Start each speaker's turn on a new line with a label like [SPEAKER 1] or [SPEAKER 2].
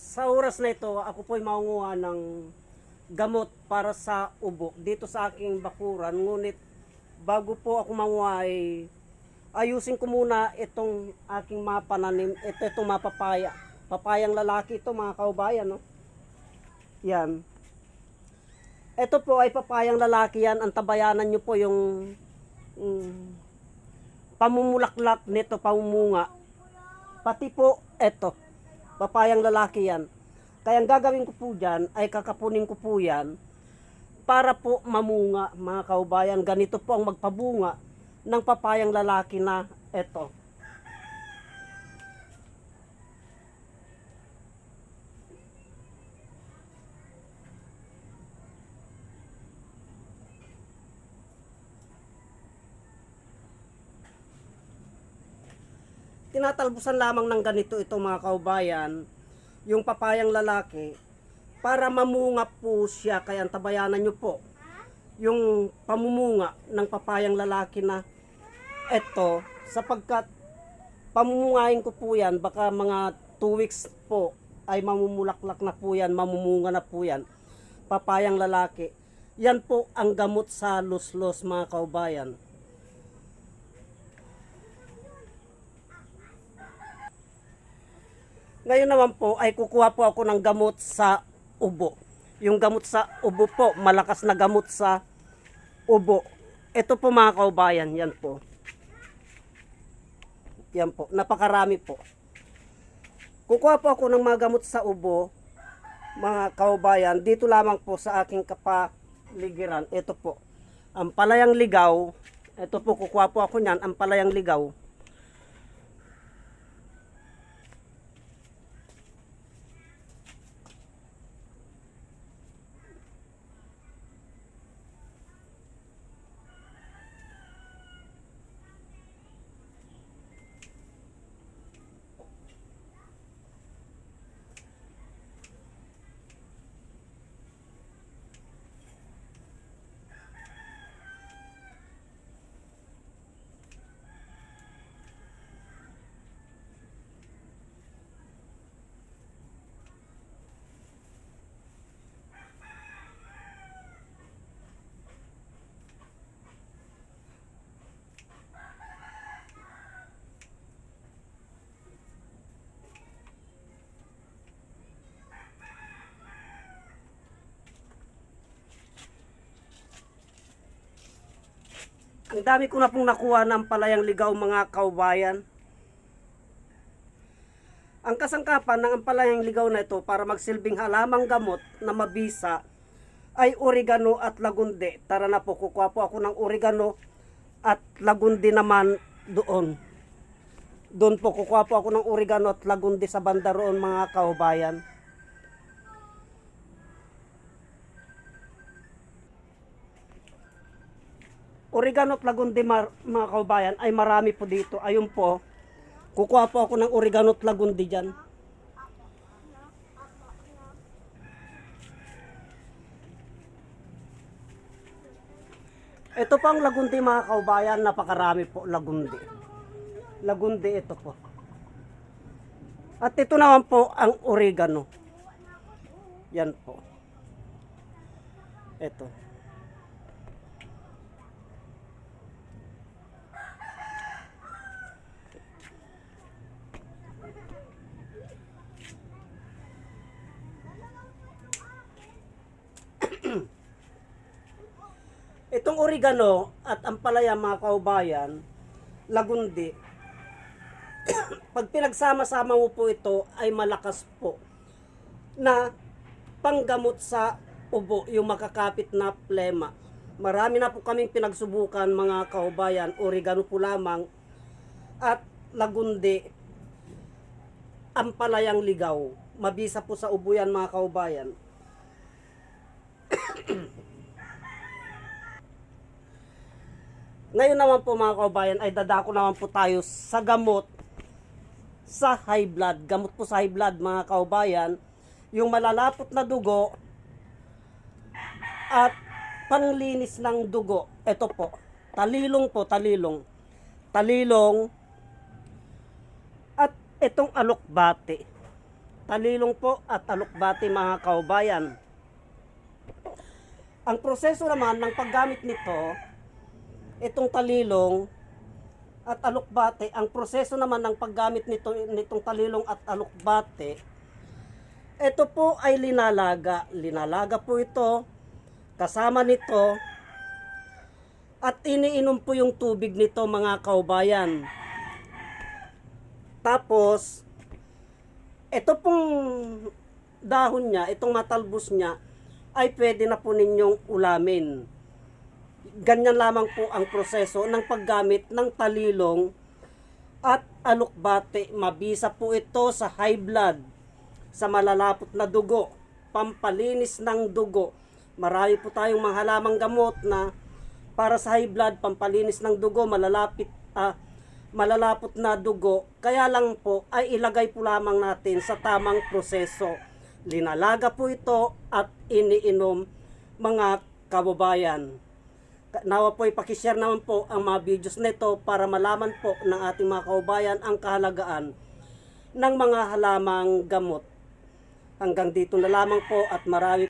[SPEAKER 1] Sa oras na ito, ako po'y maunguha ng gamot para sa ubo dito sa aking bakuran. Ngunit bago po ako manguha ay ayusin ko muna itong aking mapananim. Ito itong mapapaya. Papayang lalaki ito mga kaubayan. No? Yan. Ito po ay papayang lalaki yan. Ang tabayanan nyo po yung mm, pamumulaklak nito, pamumunga. Pati po ito, papayang lalaki yan. Kaya ang gagawin ko po dyan ay kakapunin ko po yan para po mamunga mga kaubayan. Ganito po ang magpabunga ng papayang lalaki na ito. Tinatalbusan lamang ng ganito ito mga kaubayan, yung papayang lalaki, para mamunga po siya, kaya tabayanan nyo po, yung pamumunga ng papayang lalaki na ito, sapagkat pamumungahin ko po yan, baka mga 2 weeks po, ay mamumulaklak na po yan, mamumunga na po yan, papayang lalaki. Yan po ang gamot sa luslos mga kaubayan. Ngayon naman po ay kukuha po ako ng gamot sa ubo. Yung gamot sa ubo po, malakas na gamot sa ubo. Ito po mga kaubayan, yan po. Yan po, napakarami po. Kukuha po ako ng mga gamot sa ubo, mga kaubayan, dito lamang po sa aking kapaligiran. Ito po, ang palayang ligaw, ito po kukuha po ako niyan, ang palayang ligaw. Ang dami ko na pong nakuha ng palayang ligaw mga kaubayan. Ang kasangkapan ng ampalayang ligaw na ito para magsilbing halamang gamot na mabisa ay oregano at lagundi. Tara na po, kukuha po ako ng oregano at lagundi naman doon. Doon po, kukuha po ako ng oregano at lagundi sa banda roon mga kaubayan. Oregano at lagundi mar- mga kaubayan ay marami po dito. Ayun po, kukuha po ako ng oregano at lagundi dyan. Ito po ang lagundi mga kaubayan, napakarami po lagundi. Lagundi ito po. At ito naman po ang oregano. Yan po. Ito. Itong oregano at ampalaya mga kaubayan, lagundi, pag pinagsama-sama mo po ito ay malakas po na panggamot sa ubo, yung makakapit na plema. Marami na po kaming pinagsubukan mga kaubayan, oregano po lamang at lagundi, ampalayang ligaw. Mabisa po sa ubo yan mga kaubayan. Ngayon naman po mga kaubayan ay dadako naman po tayo sa gamot sa high blood. Gamot po sa high blood mga kaubayan. Yung malalapot na dugo at panglinis ng dugo. Ito po. Talilong po, talilong. Talilong at itong alokbate. talilong po at alukbati mga kaubayan. Ang proseso naman ng paggamit nito, itong talilong at alukbate, ang proseso naman ng paggamit nito, nitong talilong at alukbate, ito po ay linalaga. Linalaga po ito, kasama nito, at iniinom po yung tubig nito mga kaubayan. Tapos, ito pong dahon niya, itong matalbos niya, ay pwede na po ninyong ulamin. Ganyan lamang po ang proseso ng paggamit ng talilong at alukbate. Mabisa po ito sa high blood, sa malalapot na dugo, pampalinis ng dugo. Marami po tayong mga halamang gamot na para sa high blood, pampalinis ng dugo, malalapit, ah, malalapot na dugo. Kaya lang po ay ilagay po lamang natin sa tamang proseso. Linalaga po ito at iniinom mga kababayan. Nawa po ipakishare naman po ang mga videos nito para malaman po ng ating mga kababayan ang kahalagaan ng mga halamang gamot. Hanggang dito na lamang po at marami